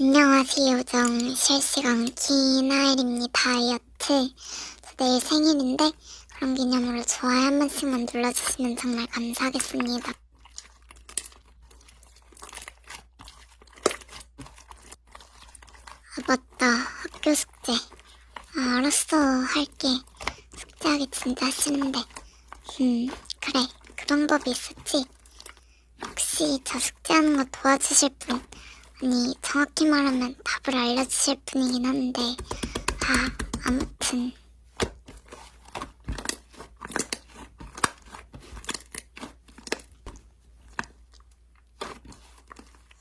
안녕하세요. 요정 실시간 기나일입니다. 다이어트. 저 내일 생일인데 그런 기념으로 좋아요 한 번씩만 눌러주시면 정말 감사하겠습니다. 아 맞다. 학교 숙제. 아 알았어. 할게. 숙제하기 진짜 싫은데. 음 그래. 그 방법이 있었지. 혹시 저 숙제하는 거 도와주실 분? 아니, 정확히 말하면 답을 알려주실 분이긴 한데, 아, 아무튼.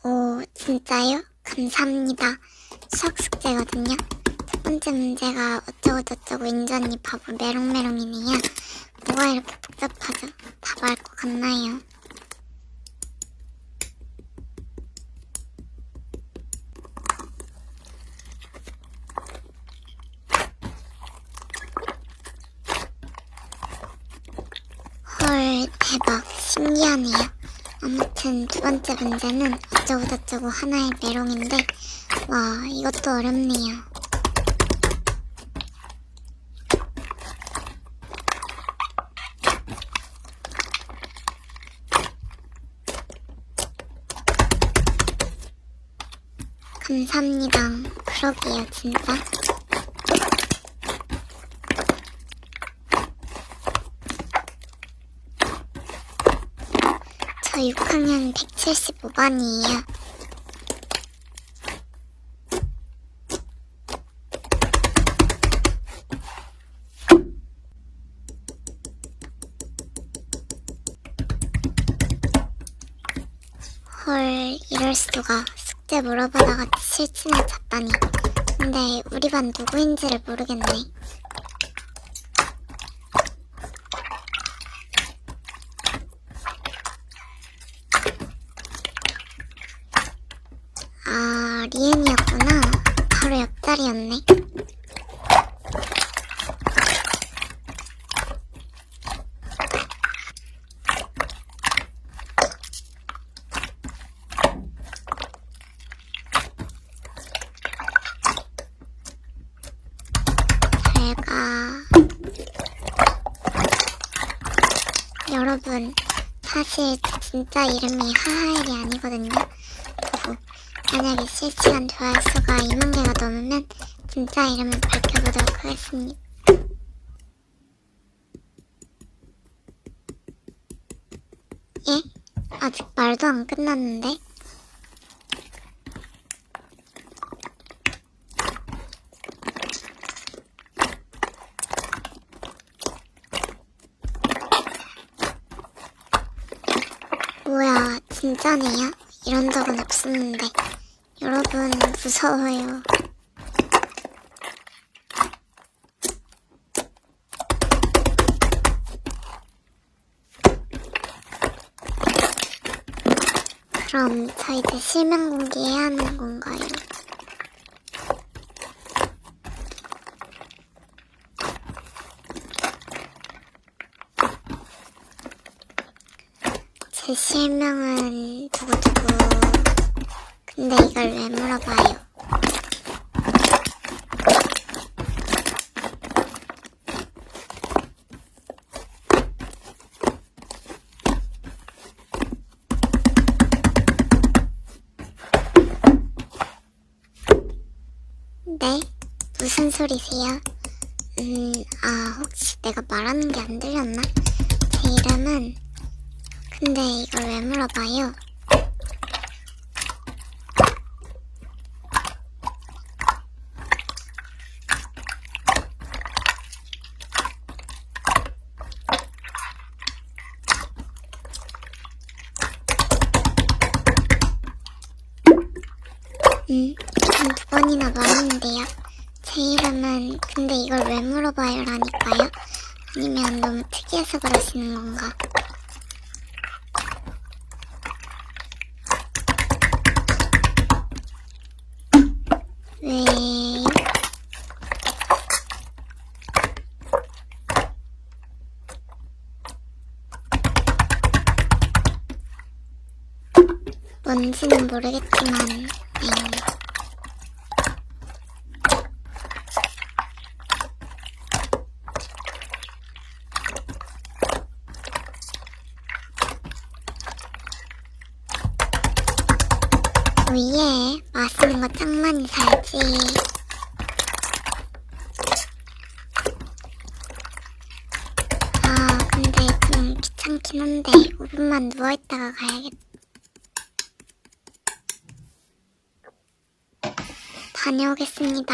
오, 진짜요? 감사합니다. 수학 숙제거든요. 첫 번째 문제가 어쩌고저쩌고 인전이 바보 메롱메롱이네요. 뭐가 이렇게 복잡하죠? 답 알 것 같나요? 헐, 대박. 신기하네요. 아무튼 두 번째 문제는 어쩌고 저쩌고 하나의 메롱인데, 와, 이것도 어렵네요. 감사합니다. 그러게요, 진짜. 저 6학년 175반이에요. 헐, 이럴 수가. 숙제 물어보다가 실친을 잤다니. 근데 우리 반 누구인지를 모르겠네. 아, 리엔이었구나. 바로 옆자리였네. 제가 여러분 사실 저 진짜 이름이 하하엘이 아니거든요. 만약에 실시간 조회수가 2만 개가 넘으면 진짜 이름을 밝혀보도록 하겠습니다. 예? 아직 말도 안 끝났는데? 뭐야, 진짜네요? 이런 적은 없었는데. 여러분, 무서워요. 그럼 저 이제 실명 공개해야 하는 건가요? 제 실명은 두구두구. 근데 이걸 왜 물어봐요? 네? 무슨 소리세요? 음, 아, 혹시 내가 말하는 게 안 들렸나? 제 이름은 근데 이걸 왜 물어봐요? 음, 한두 번이나 말했는데요. 제 이름은 근데 이걸 왜 물어봐요 라니까요? 아니면 너무 특이해서 그러시는 건가? 왜요? 뭔지는 모르겠지만, 네. 오예, 맛있는 거 짱 많이 사야지. 아, 근데 좀 귀찮긴 한데 5분만 누워있다가 가야겠다. 다녀오겠습니다.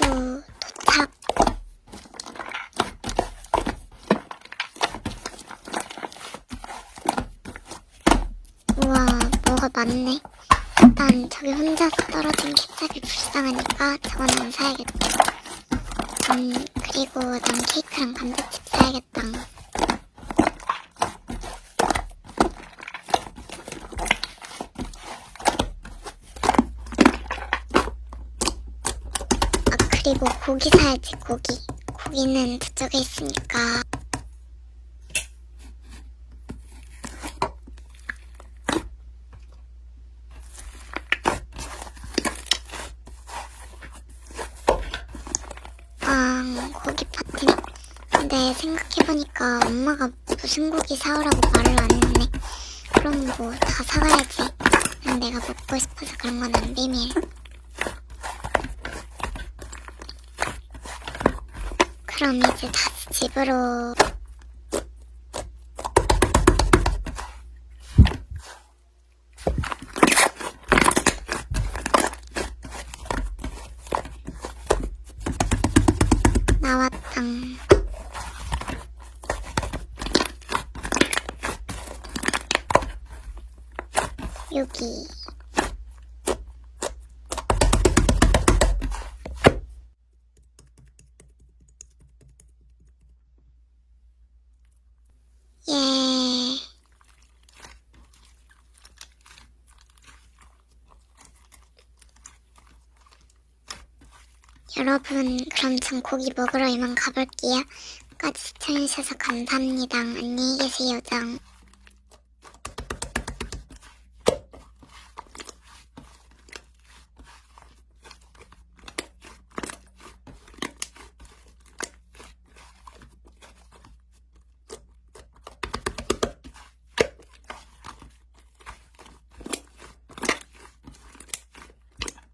후, 도착. 우와, 뭐가 많네. 일단 저기 혼자서 떨어진 케찹이 불쌍하니까 저건 안 사야겠다. 음, 그리고 난 케이크랑 감자칩 사야겠다. 아, 그리고 고기 사야지, 고기. 고기는 저쪽에 있으니까. 아, 고기 파티. 근데 생각해보니까 엄마가 무슨 고기 사오라고 말을 안 했네. 그럼 뭐 다 사가야지. 그냥 내가 먹고 싶어서 그런 건 안 비밀. 그럼 이제 다시 집으로. 나왔당. 여기. 예. 여러분, 그럼 전 고기 먹으러 이만 가볼게요. 끝까지 시청해주셔서 감사합니다. 안녕히 계세요, 장.